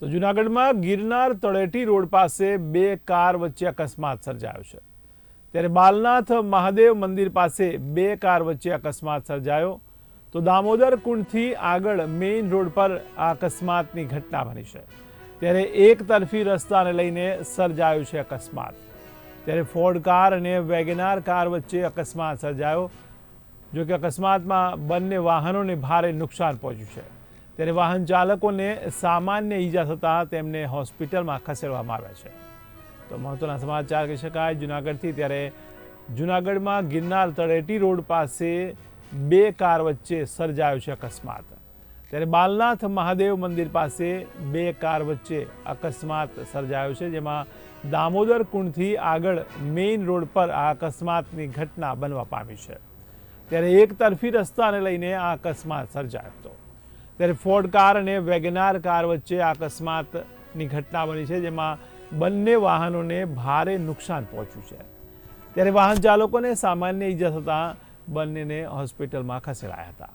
તો જુનાગઢમાં ગિરનાર તળેટી રોડ પાસે બે કાર વચ્ચે અકસ્માત સર્જાયો છે. ત્યારે બાલનાથ મહાદેવ મંદિર પાસે બે કાર વચ્ચે અકસ્માત સર્જાયો. તો દામોદર કુંડથી આગળ મેઇન રોડ પર આ અકસ્માતની ઘટના બની છે. ત્યારે એક તરફી રસ્તાને લઈને સર્જાયો છે અકસ્માત. ત્યારે ફોર્ડ કાર અને વેગેનાર કાર વચ્ચે અકસ્માત સર્જાયો જો કે અકસ્માતમાં બંને વાહનોને ભારે નુકસાન પહોંચ્યું છે. ત્યારે વાહન ચાલકોને સામાન્ય ઈજા થતાં તેમને હોસ્પિટલમાં ખસેડવામાં આવ્યા છે. તો મહત્વના સમાચાર કહી શકાય, જુનાગઢથી ત્યારે જુનાગઢમાં ગિરનાર તળેટી રોડ પાસે બે કાર વચ્ચે સર્જાયો છે અકસ્માત. ત્યારે બાલનાથ મહાદેવ મંદિર પાસે બે કાર વચ્ચે અકસ્માત સર્જાયો છે, જેમાં દામોદર કુંડથી આગળ મેઇન રોડ પર આ અકસ્માતની ઘટના બનવા પામી છે. ત્યારે એક તરફી રસ્તાને લઈને આ અકસ્માત સર્જાયો હતો. ત્યારે ફોર્ડ કાર અને વેગનાર કાર વચ્ચે અકસ્માતની ઘટના બની છે, જેમાં બંને વાહનોને ભારે નુકસાન પહોંચ્યું છે. ત્યારે વાહન ચાલકોને સામાન્ય ઈજા થતાં બંનેને હોસ્પિટલમાં ખસેડાયા હતા.